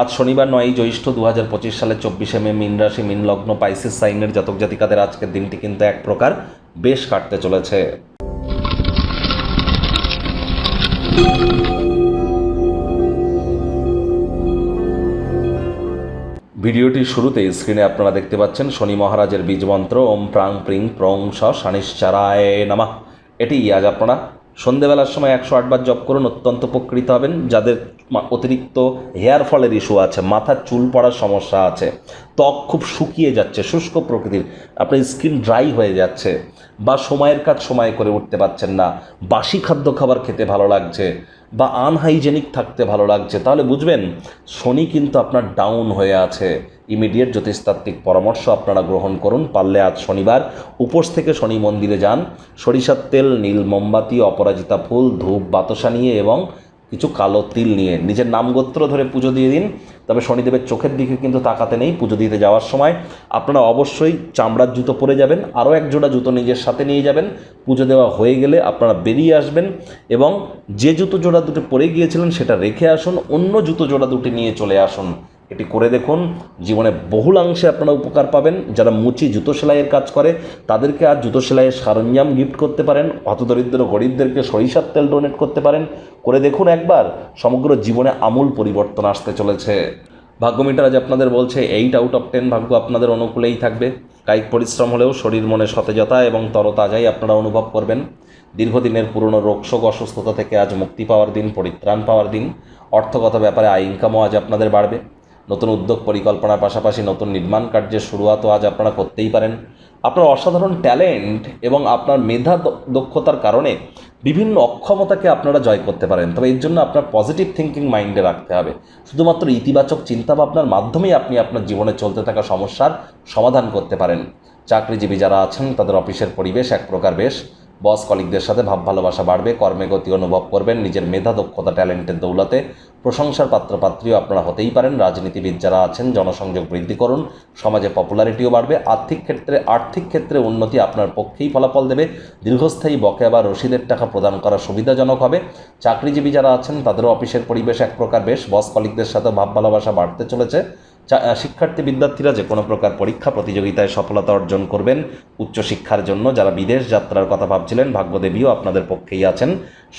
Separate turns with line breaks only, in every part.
আজ শনিবার নয় জ্যৈষ্ঠ দু হাজার পঁচিশ সালের চব্বিশে মে মিন রাশি, মিন লগ্ন, পাইসিস সাইনের জাতক জাতিকাদের আজকের দিনটি কিন্তু এক প্রকার বেশ কাটতে চলেছে। ভিডিওটির শুরুতে স্ক্রিনে আপনারা দেখতে পাচ্ছেন শনি মহারাজের বীজ মন্ত্র ওম প্রাং প্রিং প্রং স শানিশ্চারায় নামা। এটি আজ আপনারা সন্ধেবেলার সময় একশো আটবার জপ করুন, অত্যন্ত উপকৃত হবেন। যাদের অতিরিক্ত হেয়ার ফলের ইস্যু আছে, মাথার চুল পড়ার সমস্যা আছে ত্বক খুব শুকিয়ে যাচ্ছে, শুষ্ক প্রকৃতির। আপনার স্কিন ড্রাই হয়ে যাচ্ছে বা সময়ের কাজ সময় করে উঠতে পারছেন না, বাসি খাদ্য খাবার খেতে ভালো লাগছে বা আনহাইজেনিক থাকতে ভালো লাগছে, তাহলে বুঝবেন শনি কিন্তু আপনার ডাউন হয়ে আছে। ইমিডিয়েট জ্যোতিষতাত্ত্বিক পরামর্শ আপনারা গ্রহণ করুন, পারলে আজ শনিবার উপোস থেকে শনি মন্দিরে যান। সরিষার তেল, নীল মোমবাতি, অপরাজিতা ফুল, ধূপ, বাতাসা নিয়ে এবং কিছু কালো তিল নিয়ে নিজের নামগোত্র ধরে পুজো দিয়ে দিন, তবে শনিদেবের চোখের দিকে কিন্তু তাকাতে নেই পুজো দিতে যাওয়ার সময়। আপনারা অবশ্যই চামড়ার জুতো পরে যাবেন, আরও এক জোড়া জুতো নিজের সাথে নিয়ে যাবেন। পুজো দেওয়া হয়ে গেলে আপনারা বেরিয়ে আসবেন এবং যে জুতো জোড়া দুটো পরে গিয়েছিলেন সেটা রেখে আসুন, অন্য জুতো জোড়া দুটি নিয়ে চলে আসুন। এটি করে দেখুন। জীবনে বহুলাংশে আপনারা উপকার পাবেন। যারা মুচি জুতো সেলাইয়ের কাজ করে, তাদেরকে আর জুতো সেলাইয়ের সরঞ্জাম গিফট করতে পারেন। হতদরিদ্র গরিবদেরকে সরিষার তেল ডোনেট করতে পারেন। করে দেখুন একবার, সমগ্র জীবনে আমূল পরিবর্তন আসতে চলেছে। ভাগ্যমিটার আজ আপনাদের বলছে এইট আউট অফ টেন ভাগ্য আপনাদের অনুকূলেই থাকবে। কায়িক পরিশ্রম হলেও শরীর মনে সতেজতা এবং তরতাজাই আপনারা অনুভব করবেন। দীর্ঘদিনের পুরনো রোগশোক অসুস্থতা থেকে আজ মুক্তি পাওয়ার দিন, পরিত্রাণ পাওয়ার দিন। অর্থগত ব্যাপারে আয় ইনকামও আজ আপনাদের বাড়বে। নতুন উদ্যোগ পরিকল্পনার পাশাপাশি নতুন নির্মাণ কার্যের শুরুয়াতও আজ আপনারা করতেই পারেন। আপনার অসাধারণ ট্যালেন্ট এবং আপনার মেধা দক্ষতার কারণে বিভিন্ন অক্ষমতাকে আপনারা জয় করতে পারেন। তবে এর জন্য আপনার পজিটিভ থিঙ্কিং মাইন্ডে রাখতে হবে। শুধুমাত্র ইতিবাচক চিন্তাভাবনার মাধ্যমেই আপনি আপনার জীবনে চলতে থাকা সমস্যার সমাধান করতে পারেন। চাকরিজীবী যারা আছেন, তাদের অফিসের পরিবেশ এক প্রকার বেশ। বস কলিকদের সাথে ভাব ভালোবাসা বাড়বে, কর্মে গতি অনুভব করবেন, নিজের মেধা, দক্ষতা, ট্যালেন্টের দৌলতে। প্রশংসার পাত্রপাত্রীও আপনারা হতেই পারেন। রাজনীতিবিদ যারা আছেন, জনসংযোগ বৃদ্ধি করুন, সমাজে পপুলারিটিও বাড়বে, আর্থিক ক্ষেত্রে আর্থিক ক্ষেত্রে উন্নতি আপনার পক্ষেই ফলাফল দেবে। দীর্ঘস্থায়ী বকেয়া বা রসিদের টাকা প্রদান করা সুবিধাজনক হবে। চাকরিজীবী যারা আছেন, তাদেরও অফিসের পরিবেশ এক প্রকার বেশ। বস কলিকদের সাথে ভাব ভালোবাসা বাড়তে চলেছে। শিক্ষার্থী বিদ্যার্থীরা যে কোনো প্রকার পরীক্ষা, প্রতিযোগিতায় সফলতা অর্জন করবেন। উচ্চশিক্ষার জন্য যারা বিদেশ যাত্রার কথা ভাবছিলেন, ভাগ্যদেবীও আপনাদের পক্ষেই আছেন।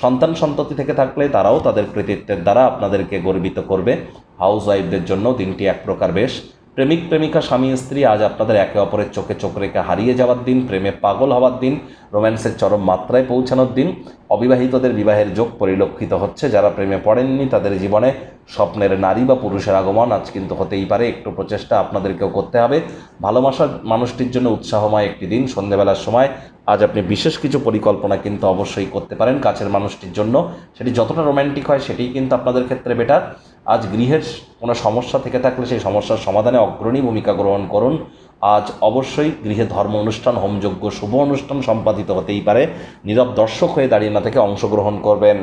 সন্তান সন্ততি থেকে থাকলে তারাও তাদের কৃতিত্বের দ্বারা আপনাদেরকে গর্বিত করবে। হাউস ওয়াইফদের জন্য দিনটি এক প্রকার বেশ। প্রেমিক, প্রেমিকা, স্বামী, স্ত্রী, আজ আপনাদের একে অপরের চোখে চোখ রেখে হারিয়ে যাওয়ার দিন, প্রেমে পাগল হওয়ার দিন, রোম্যান্সের চরম মাত্রায় পৌঁছানোর দিন, অবিবাহিতদের বিবাহের যোগ পরিলক্ষিত হচ্ছে। যারা প্রেমে পড়েননি, তাদের জীবনে স্বপ্নের নারী বা পুরুষের আগমন আজ কিন্তু হতেই পারে। একটু প্রচেষ্টা আপনাদেরকেও করতে হবে। ভালোবাসার মানুষটির জন্য উৎসাহময় একটি দিন। সন্ধেবেলার সময় আজ আপনি বিশেষ কিছু পরিকল্পনা কিন্তু অবশ্যই করতে পারেন। কাছের মানুষটির জন্য সেটি যতটা রোম্যান্টিক হয়, সেটিই কিন্তু আপনাদের ক্ষেত্রে বেটার। আজ গৃহের কোনো সমস্যা থেকে থাকলে সেই সমস্যার সমাধানে অগ্রণী ভূমিকা গ্রহণ করুন। আজ অবশ্যই গৃহে ধর্ম অনুষ্ঠান, হোমযজ্ঞ, শুভ অনুষ্ঠান সম্পাদিত হতেই পারে। নীরব দর্শক হয়ে দাঁড়িয়ে না থেকে অংশগ্রহণ করবেন।